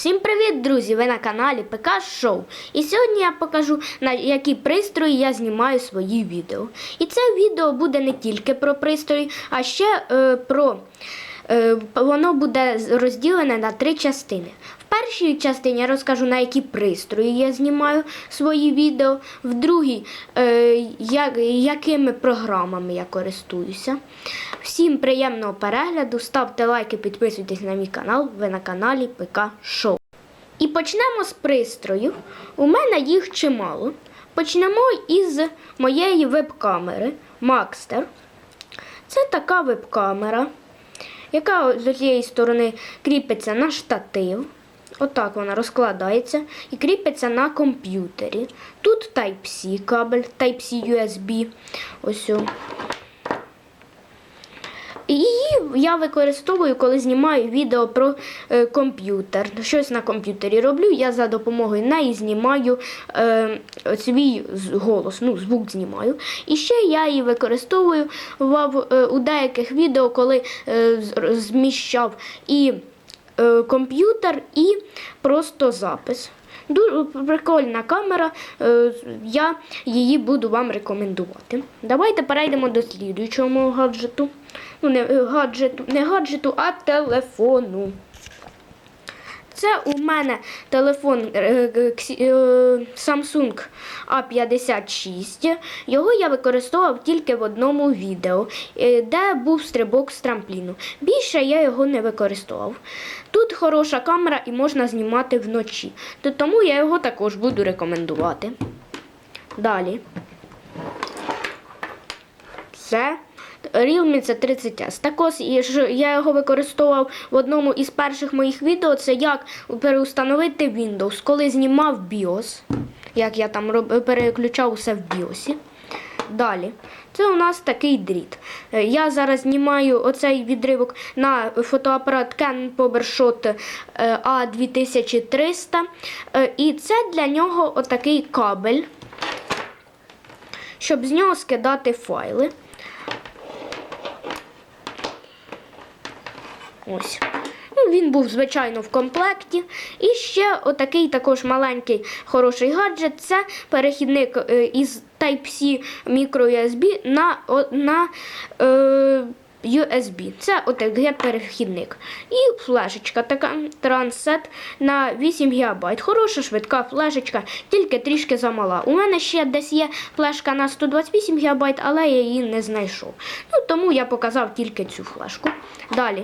Всім привіт, друзі! Ви на каналі ПК Шоу. І сьогодні я покажу, на які пристрої я знімаю свої відео. І це відео буде не тільки про пристрої, а ще е, про. Е, воно буде розділене на три частини. Першій частині я розкажу, на які пристрої я знімаю свої відео. В другій, е, як, якими програмами я користуюся. Всім приємного перегляду, ставте лайки, підписуйтесь на мій канал. Ви на каналі ПК Шоу. І почнемо з пристроїв. У мене їх чимало. Почнемо із моєї веб-камери Maxter. Це така веб-камера, яка з цієї сторони кріпиться на штатив. Отак вона розкладається і кріпиться на комп'ютері. Тут Type-C кабель, Type-C USB. Ось. Її я використовую, коли знімаю відео про е, комп'ютер. Щось на комп'ютері роблю. Я за допомогою неї знімаю е, свій голос, ну, звук знімаю. І ще я її використовую в, е, у деяких відео, коли е, зміщав і комп'ютер, і просто запис. Дуже прикольна камера, е, я її буду вам рекомендувати. Давайте перейдемо до слідуючого гаджету. Ну, не е, гаджету, не гаджету, а телефону. Це у мене телефон е, е, е, Samsung A56. Його я використовував тільки в одному відео, де був стрибок з трампліну. Більше я його не використовував. Тут хороша камера і можна знімати вночі. Тому я його також буду рекомендувати. Далі. Це Realme c 30S. Також я його використовував в одному із перших моїх відео. Це як переустановити Windows, коли знімав BIOS. Як я там переключав усе в BIOS. Далі. Це у нас такий дріт. Е, Я зараз знімаю оцей відривок на фотоапарат Canon PowerShot е, A2300. Е, І це для нього отакий кабель, щоб з нього скидати файли. Ось. Ну, він був, звичайно, в комплекті. І ще отакий також маленький хороший гаджет це перехідник е, із Type-C microUSB на, на е, USB. Це отакий перехідник. І флешечка така трансет на 8 ГБ. Хороша швидка флешечка, тільки трішки замала. У мене ще десь є флешка на 128 ГБ, але я її не знайшов. Ну, тому я показав тільки цю флешку. Далі.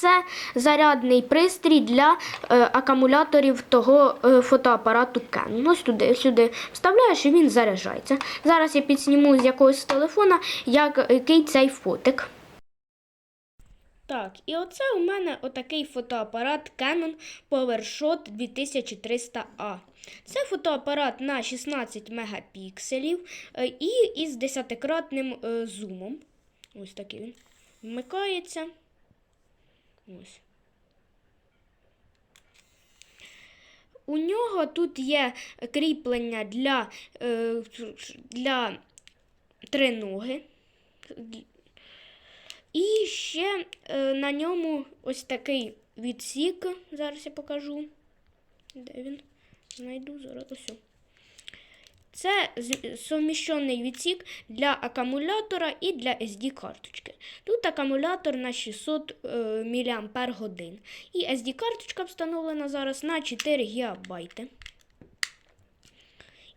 Це зарядний пристрій для е, акумуляторів того е, фотоапарату Canon. Ось туди сюди вставляєш і він заряджається. Зараз я підсніму з якогось телефона, як, який цей фотик. Так, і оце у мене отакий фотоапарат Canon PowerShot 2300A. Це фотоапарат на 16 мегапікселів е, і із 10-кратним е, зумом. Ось такий він. Вмикається. Ось. У нього тут є кріплення для, е, для триноги. І ще е, на ньому ось такий відсік. Зараз я покажу. Де він? Знайду зараз ось. Це суміщений відсік для акумулятора і для SD-карточки. Тут акумулятор на 600 е, мАч. І SD-карточка встановлена зараз на 4 ГБ.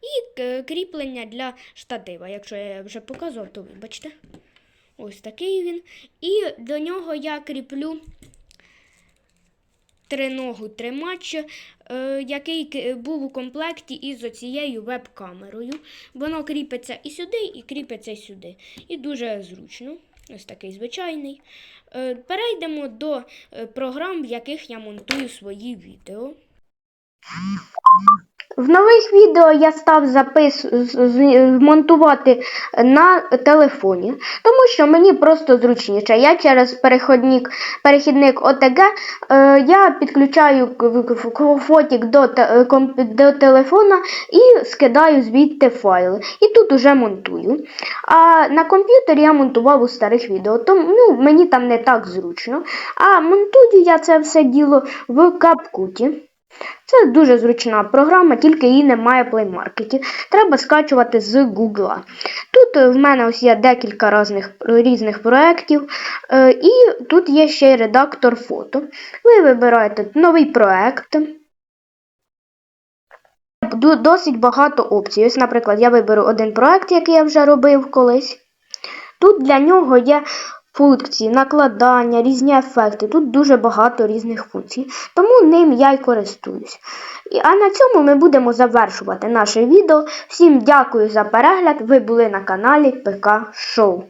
І кріплення для штатива. Якщо я вже показував, то вибачте. Ось такий він. І до нього я кріплю триногу тримач, е, який був у комплекті із оцією веб-камерою. Воно кріпиться і сюди, і кріпиться сюди. І дуже зручно. Ось такий звичайний. Е, Перейдемо до е, програм, в яких я монтую свої відео. В нових відео я став запис монтувати на телефоні, тому що мені просто зручніше. Я через переходник, перехідник OTG е, я підключаю фотік до, до телефона і скидаю звідти файли. І тут уже монтую. А на комп'ютері я монтував у старих відео, тому ну, мені там не так зручно. А монтую я це все діло в CapCut. Це дуже зручна програма, тільки її немає в. Треба скачувати з Google. Тут е, в мене ось є декілька різних, різних проєктів, е, і тут є ще й редактор фото. Ви вибираєте новий проєкт. Досить багато опцій. Ось, наприклад, я виберу один проєкт, який я вже робив колись. Тут для нього є функції накладання, різні ефекти. Тут дуже багато різних функцій. Тому ним я й користуюсь. А на цьому ми будемо завершувати наше відео. Всім дякую за перегляд. Ви були на каналі ПК Шоу.